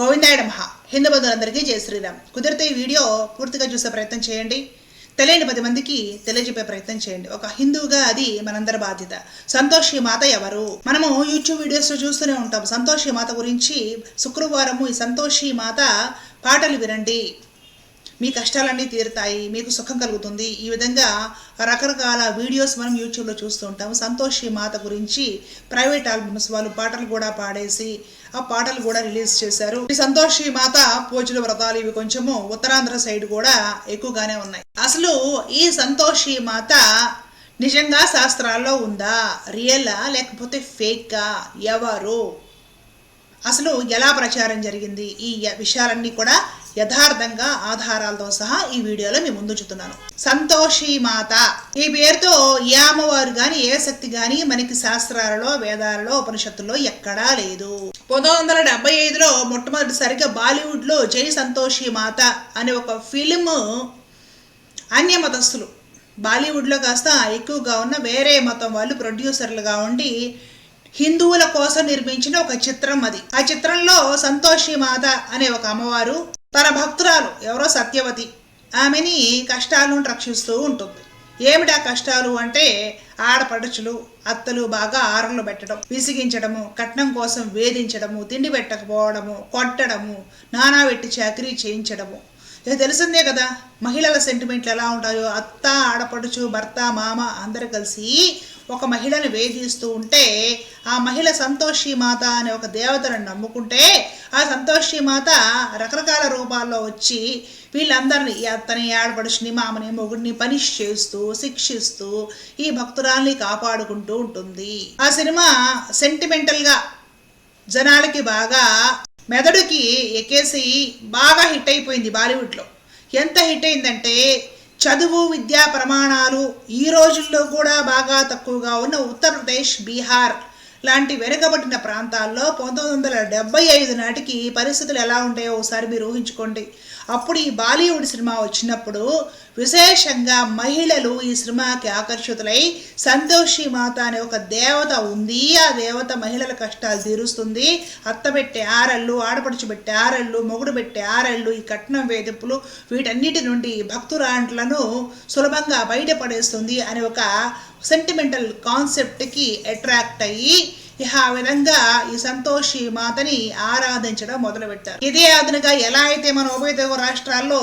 గోవిందాయడం మహా హిందూ బంధువులందరికీ జయ శ్రీరామ్. కుదిరితే ఈ వీడియో పూర్తిగా చూసే ప్రయత్నం చేయండి. తెలియని పది మందికి తెలియజెప్పే ప్రయత్నం చేయండి. ఒక హిందువుగా అది మనందరి బాధ్యత. సంతోషి మాత ఎవరు? మనము యూట్యూబ్ వీడియోస్లో చూస్తూనే ఉంటాం. సంతోషి మాత గురించి శుక్రవారము ఈ సంతోషి మాత పాటలు వినండి. మీ కష్టాలన్నీ తీరుతాయి. మీకు సుఖం కలుగుతుంది. ఈ విధంగా రకరకాల వీడియోస్ మనం యూట్యూబ్లో చూస్తూ ఉంటాం. సంతోషి మాత గురించి ప్రైవేట్ ఆల్బమ్స్ వాళ్ళు పాటలు కూడా పాడేసి ఆ పాటలు కూడా రిలీజ్ చేశారు. ఈ సంతోషి మాత పూజలు వ్రతాలు ఇవి కొంచెము ఉత్తరాంధ్ర సైడ్ కూడా ఎక్కువగానే ఉన్నాయి. అసలు ఈ సంతోషి మాత నిజంగా శాస్త్రాల్లో ఉందా? రియలా? లేకపోతే ఫేకా? ఎవరు? అసలు ఎలా ప్రచారం జరిగింది? ఈ విషయాలన్నీ కూడా యథార్థంగా ఆధారాలతో సహా ఈ వీడియోలో మీ ముందు చూస్తున్నాను. సంతోషి మాత. ఈ పేరుతో ఏ అమ్మవారు గాని ఏ శక్తి గాని మనకి శాస్త్రాలలో వేదాలలో ఉపనిషత్తుల్లో ఎక్కడా లేదు. పంతొమ్మిది వందల డెబ్బై ఐదులో మొట్టమొదటిసారిగా బాలీవుడ్లో జై సంతోషి మాత అనే ఒక ఫిలిం అన్య మతస్థులు. బాలీవుడ్లో కాస్త ఎక్కువగా ఉన్న వేరే మతం వాళ్ళు ప్రొడ్యూసర్లుగా ఉండి హిందువుల కోసం నిర్మించిన ఒక చిత్రం అది. ఆ చిత్రంలో సంతోషి మాత అనే ఒక అమ్మవారు తన భక్తురాలు ఎవరో సత్యవతి ఆమెని కష్టాలను రక్షిస్తూ ఉంటుంది. ఏమిటా కష్టాలు అంటే ఆడపడుచులు అత్తలు బాగా ఆరలు పెట్టడం విసిగించడము కట్నం కోసం వేధించడము తిండి పెట్టకపోవడము కొట్టడము నానా వెట్టి చాకరీ చేయించడము. ఇది తెలిసిందే కదా మహిళల సెంటిమెంట్లు ఎలా ఉంటాయో? అత్త ఆడపడుచు భర్త మామ అందరు కలిసి ఒక మహిళను వేధిస్తూ ఉంటే ఆ మహిళ సంతోషి మాత అనే ఒక దేవతను నమ్ముకుంటే ఆ సంతోషి మాత రకరకాల రూపాల్లో వచ్చి వీళ్ళందరినీ అతని అత్తని ఆడపడుచుని మామని మొగుడిని పనిష్ చేస్తూ శిక్షిస్తూ ఈ భక్తురాల్ని కాపాడుకుంటూ ఉంటుంది. ఆ సినిమా సెంటిమెంటల్గా జనాలకి బాగా మెదడుకి ఎక్కేసి బాగా హిట్ అయిపోయింది బాలీవుడ్లో. ఎంత హిట్ అయిందంటే చదువు విద్యా ప్రమాణాలు ఈ రోజుల్లో కూడా బాగా తక్కువగా ఉన్న ఉత్తరప్రదేశ్ బీహార్. లాంటి వెనుకబడిన ప్రాంతాల్లో పంతొమ్మిది వందల డెబ్బై ఐదు నాటికి పరిస్థితులు ఎలా ఉంటాయో ఒకసారి మీరు ఊహించుకోండి. అప్పుడు ఈ బాలీవుడ్ సినిమా వచ్చినప్పుడు విశేషంగా మహిళలు ఈ సినిమాకి ఆకర్షితులై సంతోషి మాత అనే ఒక దేవత ఉంది. ఆ దేవత మహిళల కష్టాలు తీరుస్తుంది. అత్త పెట్టే ఆరళ్ళు ఆడపడుచు పెట్టే ఆరళ్ళు మొగుడు పెట్టే ఆరళ్ళు ఈ కట్నం వేధింపులు వీటన్నిటి నుండి భక్తురాంట్లను సులభంగా బయటపడేస్తుంది అనే ఒక సెంటిమెంటల్ కాన్సెప్ట్కి అట్రాక్ట్ అయ్యి ఇహ ఆ విధంగా ఈ సంతోషి మాతని ఆరాధించడం మొదలుపెట్టారు. ఇదే అదునుగా ఎలా అయితే మన ఉభయ తెలుగు రాష్ట్రాల్లో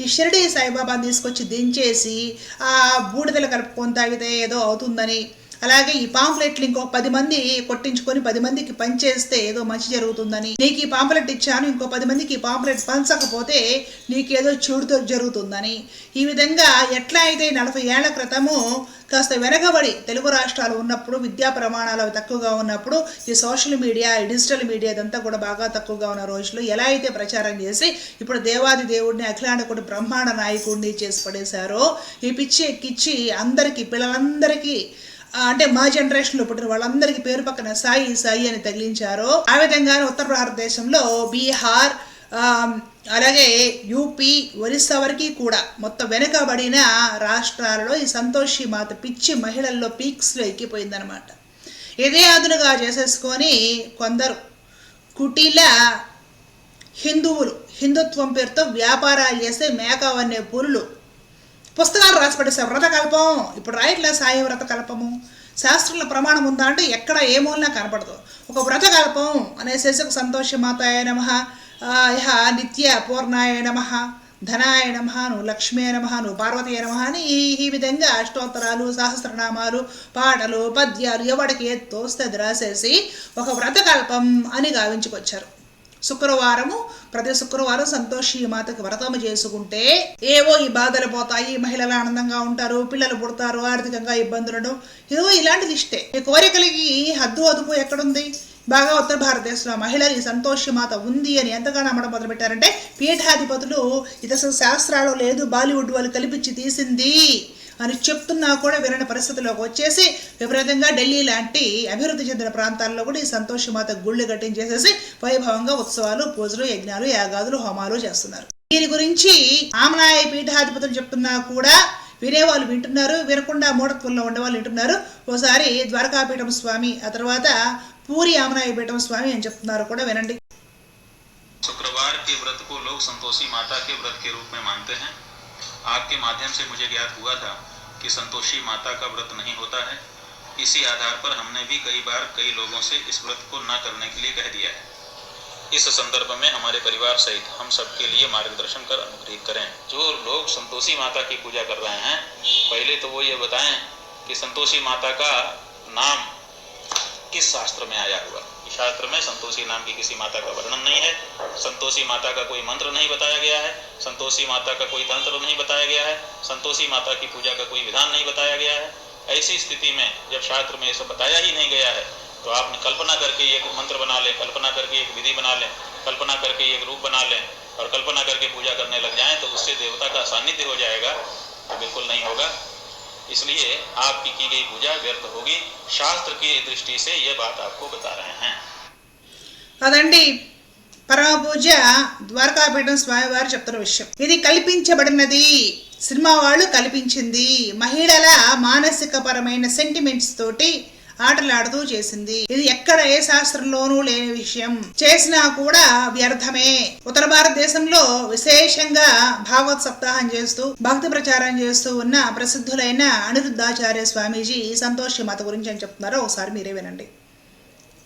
ఈ షిరిడి సాయిబాబా తీసుకొచ్చి దించేసి ఆ బూడిదలు కలుపుకొని తాగితే ఏదో అవుతుందని అలాగే ఈ పాంప్లెట్లు ఇంకో పది మంది కొట్టించుకొని పది మందికి పంచేస్తే ఏదో మంచి జరుగుతుందని. నీకు ఈ పాంప్లెట్ ఇచ్చాను ఇంకో పది మందికి ఈ పాంప్లెట్ పంచకపోతే నీకేదో చెడుతో జరుగుతుందని. ఈ విధంగా ఎట్లా అయితే నలభై ఏళ్ళ క్రితము కాస్త వెనకబడి తెలుగు రాష్ట్రాలు ఉన్నప్పుడు విద్యా ప్రమాణాలు తక్కువగా ఉన్నప్పుడు ఈ సోషల్ మీడియా ఈ డిజిటల్ మీడియా ఇదంతా కూడా బాగా తక్కువగా ఉన్న రోజులు ఎలా అయితే ప్రచారం చేసి ఇప్పుడు దేవాది దేవుడిని అఖిలాండకుడు బ్రహ్మాండ నాయకుడిని చేసి పడేశారో ఈ పిచ్చి ఎక్కిచ్చి అందరికీ పిల్లలందరికీ అంటే మా జనరేషన్లో పుట్టిన వాళ్ళందరికీ పేరు పక్కన సాయి సాయి అని తగిలించారు. ఆ విధంగానే ఉత్తర భారతదేశంలో బీహార్ అలాగే యూపీ ఒరిస్సా వరకు కూడా మొత్తం వెనుకబడిన రాష్ట్రాలలో ఈ సంతోషి మాత పిచ్చి మహిళల్లో పీక్స్లో ఎక్కిపోయిందనమాట ఇదే అదునుగా చేసేసుకొని కొందరు కుటీల హిందువులు హిందుత్వం పేరుతో వ్యాపారాలు చేసే మేకవన్నే పురులు పుస్తకాలు రాసి వ్రత వ్రతకల్పం ఇప్పుడు రాయట్లే సాయి వ్రతకల్పము శాస్త్రంలో ప్రమాణం ఉందా అంటే ఎక్కడ ఏ మూలన కనపడదు. ఒక వ్రతకల్పం అనేసేసి ఒక సంతోషమాతాయ నమ ఇహ నిత్య పూర్ణాయ నమ ధనాయ నమ నువ్వు లక్ష్మీ నమ నువ్వు పార్వతీ నమ అని ఈ ఈ విధంగా అష్టోత్తరాలు సహస్రనామాలు పాటలు పద్యాలు ఎవడికి ఎత్తు తోస్తే రాసేసి ఒక వ్రతకల్పం అని గావించుకొచ్చారు. శుక్రవారము ప్రతి శుక్రవారం సంతోషి మాతకి వ్రతము చేసుకుంటే ఏవో ఈ బాధలు పోతాయి మహిళలు ఆనందంగా ఉంటారు పిల్లలు పుడతారు ఆర్థికంగా ఇబ్బందులు ఇదో ఇలాంటి లిస్టే ఈ కోరికలకి హద్దు అదుపు ఎక్కడుంది? బాగా ఉత్తర భారతదేశంలో మహిళలు ఈ సంతోషి మాత ఉంది అని ఎంతగా నమ్మడం మొదలుపెట్టారంటే పీఠాధిపతులు ఇది అసలు శాస్త్రాలు లేదు బాలీవుడ్ వాళ్ళు కల్పించి తీసింది. అని చెప్తున్నా కూడా వినని పరిస్థితిలోకి వచ్చేసి విపరీతంగా ఢిల్లీ లాంటి అభివృద్ధి చెందిన ప్రాంతాల్లో కూడా ఈ సంతోషి మాత గుళ్ళు కట్టించేసేసి వైభవంగా ఉత్సవాలు పూజలు యజ్ఞాలు యాగాదులు హోమాలు చేస్తున్నారు దీని గురించి ఆమనాయ పీఠాధిపతులు చెప్తున్నా కూడా వినేవాళ్ళు వింటున్నారు వినకుండా మూఢత్వంలో ఉండేవాళ్ళు వింటున్నారు ఓసారి ద్వారకాపీఠం స్వామి ఆ తర్వాత పూరి ఆమనాయ పీఠం స్వామి అని చెప్తున్నారు కూడా వినండి के व्रत को लोग संतोषी माता के व्रत के रूप में मानते हैं आपके माध्यम से मुझे ज्ञात हुआ था कि संतोषी माता का व्रत नहीं होता है। इसी आधार पर हमने भी कई बार कई लोगों से इस व्रत को न करने के लिए कह दिया है। इस संदर्भ में हमारे परिवार सहित हम सबके लिए मार्गदर्शन कर अनुग्रहित करें। जो लोग संतोषी माता की पूजा कर रहे हैं, पहले तो वो ये बताएँ कि संतोषी माता का नाम किस शास्त्र में आया हुआ? शास्त्र में संतोषी नाम की किसी माता का वर्णन नहीं है। संतोषी माता का कोई मंत्र नहीं बताया गया है। संतोषी माता का कोई तंत्र नहीं बताया गया है। संतोषी माता की पूजा का कोई विधान नहीं बताया गया है। ऐसी स्थिति में जब शास्त्र में ये सब बताया ही नहीं गया है तो आपने कल्पना करके एक मंत्र बना लें, कल्पना करके एक विधि बना लें, कल्पना करके एक रूप बना लें और कल्पना करके पूजा करने लग जाएँ तो उससे देवता का सानिध्य हो जाएगा। तो बिल्कुल नहीं होगा। इसलिए आपकी की गई पूजा व्यर्थ होगी शास्त्र की दृष्टि से ये बात आपको बता रहे हैं అదండి పరమ పూజ ద్వారకాపీఠం స్వామివారు చెప్తున్న విషయం ఇది కల్పించబడినది సినిమా వాళ్ళు కల్పించింది మహిళల మానసిక పరమైన సెంటిమెంట్స్ తోటి ఆటలాడుతూ చేసింది ఇది ఎక్కడ ఏ శాస్త్రంలోనూ లేని విషయం చేసినా కూడా వ్యర్థమే ఉత్తర భారతదేశంలో విశేషంగా భాగవత్ సప్తాహం చేస్తూ భక్తి ప్రచారం చేస్తూ ఉన్న ప్రసిద్ధులైన అనిరుద్ధాచార్య స్వామీజీ సంతోషి మాత గురించి అని చెప్తున్నారో ఒకసారి మీరే వినండి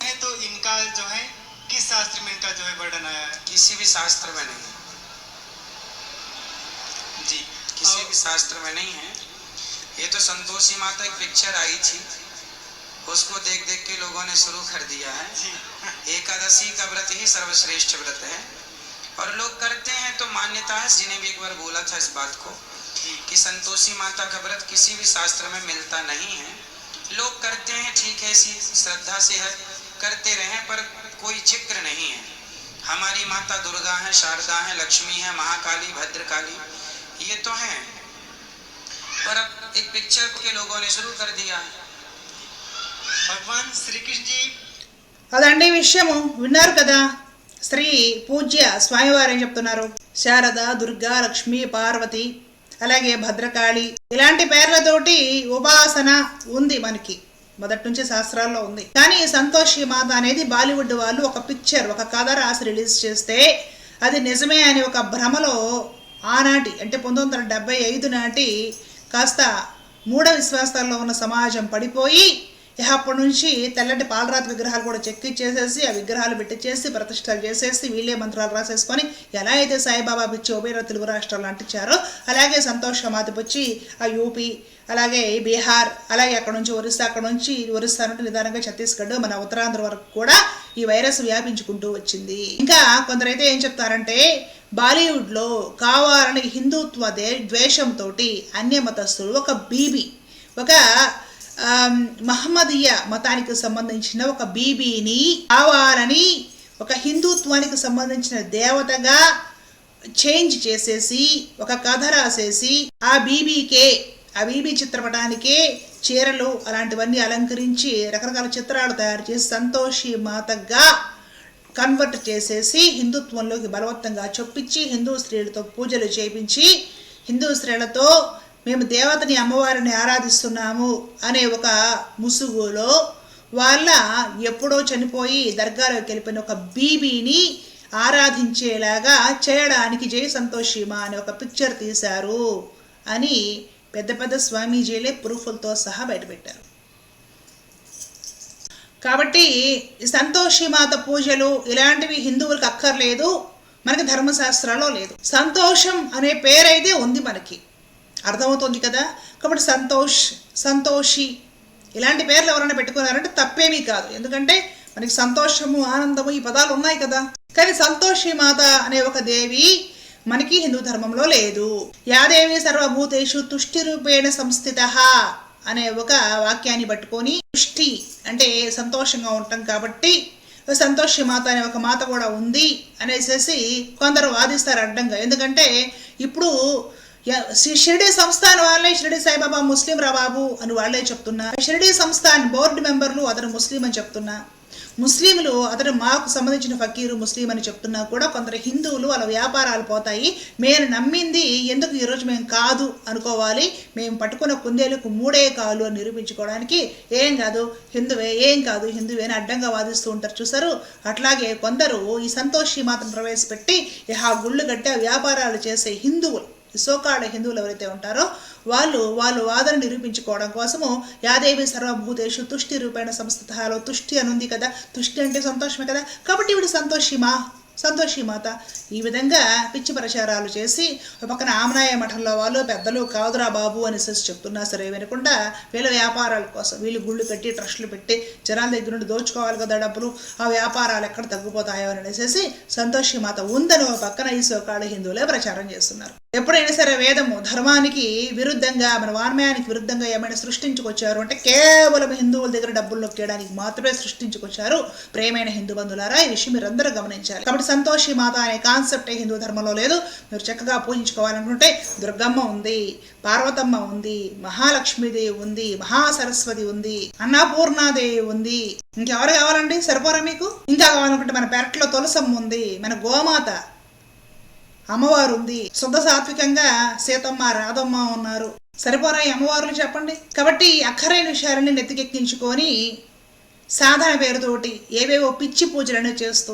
है तो इनका जो है किस शास्त्र में इनका जो है वर्णन आया है किसी भी शास्त्र में नहीं जी किसी और- भी शास्त्र में नहीं है ये तो संतोषी माता की पिक्चर आई थी उसको देख देख के लोगों ने शुरू कर दिया है। एकादशी का व्रत ही सर्वश्रेष्ठ व्रत है। और लोग करते हैं तो मान्यता है जिन्हें भी एक बार बोला था इस बात को कि संतोषी माता का व्रत किसी भी शास्त्र में मिलता नहीं है। लोग करते हैं ठीक है इसी श्रद्धा से है करते रहें पर कोई ज़िक्र नहीं है। हमारी माता दुर्गा है शारदा है लक्ष्मी है महाकाली भद्रकाली ये तो हैं। पर अब एक पिक्चर के लोगों ने शुरू कर दिया है। భగవాన్ అదండి విషయము. విన్నారు కదా? శ్రీ పూజ్య స్వామివారు ఏం చెప్తున్నారు? శారద దుర్గా లక్ష్మి పార్వతి అలాగే భద్రకాళి ఇలాంటి పేర్లతోటి ఉపాసన ఉంది మనకి. మొదటి నుంచి శాస్త్రాల్లో ఉంది. కానీ సంతోషి మాత అనేది బాలీవుడ్ వాళ్ళు ఒక పిక్చర్ ఒక కథ రాసి రిలీజ్ చేస్తే అది నిజమే అని ఒక భ్రమలో ఆనాటి అంటే పంతొమ్మిది వందల డెబ్బై ఐదు నాటి కాస్త మూఢ విశ్వాసాల్లో ఉన్న సమాజం పడిపోయి ఇక అప్పటి నుంచి తెల్లటి పాలరాతి విగ్రహాలు కూడా చెక్కిచ్చేసేసి ఆ విగ్రహాలు పెట్టించేసి ప్రతిష్టలు చేసేసి వీళ్ళే మంత్రాలు రాసేసుకొని ఎలా అయితే సాయిబాబా పిచ్చి ఉభయ తెలుగు రాష్ట్రాలు అంటించారో అలాగే సంతోష్ సమాధి వచ్చి ఆ యూపీ అలాగే బీహార్ అలాగే అక్కడ నుంచి ఒరిస్సా అక్కడ నుంచి ఒరిస్సా నుండి నిదానంగా ఛత్తీస్గఢ్ మన ఉత్తరాంధ్ర వరకు కూడా ఈ వైరస్ వ్యాపించుకుంటూ వచ్చింది. ఇంకా కొందరైతే ఏం చెప్తారంటే బాలీవుడ్లో కావాలని హిందుత్వ ద్వేషంతో అన్య మతస్థులు ఒక బీబీ ఒక మహమ్మదీయ మతానికి సంబంధించిన ఒక బీబీని కావాలని ఒక హిందుత్వానికి సంబంధించిన దేవతగా చేంజ్ చేసేసి ఒక కథ రాసేసి ఆ బీబీకే ఆ బీబీ చిత్రపటానికే చీరలు అలాంటివన్నీ అలంకరించి రకరకాల చిత్రాలు తయారు చేసి సంతోషి మాతగా కన్వర్ట్ చేసేసి హిందుత్వంలోకి బలవత్తంగా చొప్పించి హిందూ స్త్రీలతో పూజలు చేయించి హిందూ స్త్రీలతో మేము దేవతని అమ్మవారిని ఆరాధిస్తున్నాము అనే ఒక ముసుగులో వాళ్ళ ఎప్పుడో చనిపోయి దర్గాలోకి వెళ్ళిపోయిన ఒక బీబీని ఆరాధించేలాగా చేయడానికి జయ సంతోషిమా అనే ఒక పిక్చర్ తీశారు అని పెద్ద పెద్ద స్వామీజీలే ప్రూఫులతో సహా బయటపెట్టారు. కాబట్టి సంతోషిమాత సంతోషి పూజలు ఇలాంటివి హిందువులకు అక్కర్లేదు మనకి ధర్మశాస్త్రాల్లో లేదు. సంతోషం అనే పేరైతే ఉంది మనకి. అర్థమవుతుంది కదా? కాబట్టి సంతోష్ సంతోషి. ఇలాంటి పేర్లు ఎవరైనా పెట్టుకున్నారంటే తప్పేమీ కాదు. ఎందుకంటే మనకి సంతోషము ఆనందము ఈ పదాలు ఉన్నాయి కదా. కానీ సంతోషి మాత అనే ఒక దేవి మనకి హిందూ ధర్మంలో లేదు. యాదేవి సర్వభూతేషు తుష్టి రూపేణ సంస్థిత అనే ఒక వాక్యాన్ని పట్టుకొని తుష్టి అంటే సంతోషంగా ఉంటాం కాబట్టి సంతోషి మాత అనే ఒక మాత కూడా ఉంది అనేసి కొందరు వాదిస్తారు అడ్డంగా. ఎందుకంటే ఇప్పుడు షిరిడి సంస్థాన్ వాళ్ళే షిరిడి సాయిబాబా ముస్లిం రా బాబు అని వాళ్ళే చెప్తున్నా. షిరిడి సంస్థాన్ బోర్డు మెంబర్లు అతను ముస్లిం అని చెప్తున్నా. ముస్లింలు అతను మాకు సంబంధించిన ఫకీరు ముస్లిం అని చెప్తున్నా కూడా కొందరు హిందువులు వాళ్ళ వ్యాపారాలు పోతాయి. మేము నమ్మింది ఎందుకు ఈరోజు మేము కాదు అనుకోవాలి. మేము పట్టుకున్న కుందేలకు మూడే కాలు అని నిరూపించుకోవడానికి ఏం కాదు హిందువే ఏం కాదు హిందువే అని అడ్డంగా వాదిస్తూ ఉంటారు చూసారు అట్లాగే కొందరు ఈ సంతోషి మాత్రం ప్రవేశపెట్టి ఆ గుళ్ళు గట్టే వ్యాపారాలు చేసే హిందువులు సోకాడ హిందువులు ఎవరైతే ఉంటారో వాళ్ళు వాళ్ళు వాదన నిరూపించుకోవడం కోసము యాదేవి సర్వభూతేషు తుష్టి రూపేణ సంస్థలో తుష్టి అని ఉంది కదా. తుష్టి అంటే సంతోషమే కదా. కాబట్టి ఇవిడు సంతోషిమా? సంతోషి మాత. ఈ విధంగా పిచ్చి ప్రచారాలు చేసి ఒక పక్కన ఆమనాయ మఠంలో వాళ్ళు పెద్దలు కాదురా బాబు అని అనేసి చెప్తున్నా సరే వినకుండా వీళ్ళ వ్యాపారాల కోసం వీళ్ళు గుళ్ళు పెట్టి ట్రస్టులు పెట్టి జనాల దగ్గర నుండి దోచుకోవాలి కదా డబ్బులు. ఆ వ్యాపారాలు ఎక్కడ తగ్గిపోతాయో అని అనేసి సంతోషి మాత ఉందని ఒక పక్కన ఈ సోకాళ్ళ హిందువులే ప్రచారం చేస్తున్నారు. ఎప్పుడైనా సరే వేదము ధర్మానికి విరుద్ధంగా మన వాన్మయానికి విరుద్ధంగా ఏమైనా సృష్టించుకొచ్చారు అంటే కేవలం హిందువుల దగ్గర డబ్బులు నొక్కేయడానికి మాత్రమే సృష్టించుకొచ్చారు ప్రేమైన హిందూ బంధువులారా. ఈ విషయం మీరందరూ గమనించాలి. కాబట్టి సంతోషి మాత అనే కాన్సెప్ట్ హిందూ ధర్మంలో లేదు. మీరు చక్కగా పూజించుకోవాలనుకుంటే దుర్గమ్మ ఉంది పార్వతమ్మ ఉంది మహాలక్ష్మీదేవి ఉంది మహాసరస్వతి ఉంది అన్నపూర్ణాదేవి ఉంది. ఇంకెవరు కావాలండి? సరిపోరా మీకు? ఇంకా కావాలనుకుంటే మన పెరట్లో తులసమ్మ ఉంది మన గోమాత అమ్మవారు ఉంది శుద్ధ సాత్వికంగా సీతమ్మ రాధమ్మ ఉన్నారు. సరిపోరా అమ్మవారులు చెప్పండి. కాబట్టి అక్కరైన విషయాలని నెత్తికెక్కించుకొని సాధన పేరుతోటి ఏవేవో పిచ్చి పూజలను చేస్తూ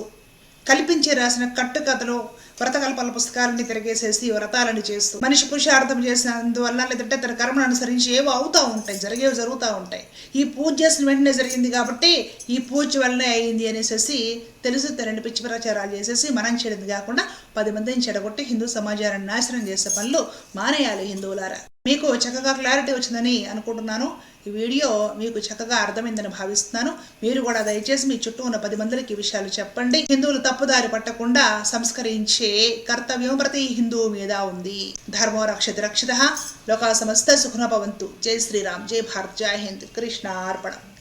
కల్పించి రాసిన కట్టుకథలు వ్రతకల్పాల పుస్తకాలని తిరిగేసేసి వ్రతాలను చేస్తూ మనిషి పురుషార్థం చేసినందువల్ల లేదంటే తన కర్మను అనుసరించి ఏవో అవుతూ ఉంటాయి జరిగేవి జరుగుతూ ఉంటాయి. ఈ పూజ చేసిన వెంటనే జరిగింది కాబట్టి ఈ పూజ వల్లనే అయింది అనేసి తెలుసు తెరండి పిచ్చి ప్రచారాలు చేసేసి మనం చేయడం కాకుండా పది మందిని చెడగొట్టి హిందూ సమాజాన్ని నాశనం చేసే పనులు మానేయాలి హిందువులారా. మీకు చక్కగా క్లారిటీ వచ్చిందని అనుకుంటున్నాను. ఈ వీడియో మీకు చక్కగా అర్థమైందని భావిస్తున్నాను. మీరు కూడా దయచేసి మీ చుట్టూ ఉన్న పది మందికి విషయాలు చెప్పండి. హిందువులు తప్పుదారి పట్టకుండా సంస్కరించే కర్తవ్యం ప్రతి హిందువు మీద ఉంది. ధర్మో రక్షిత రక్షిత. లోకా సమస్త సుఖన భవంతు. జై శ్రీరామ్. జై భారత్. జై హింద్. కృష్ణ అర్పణం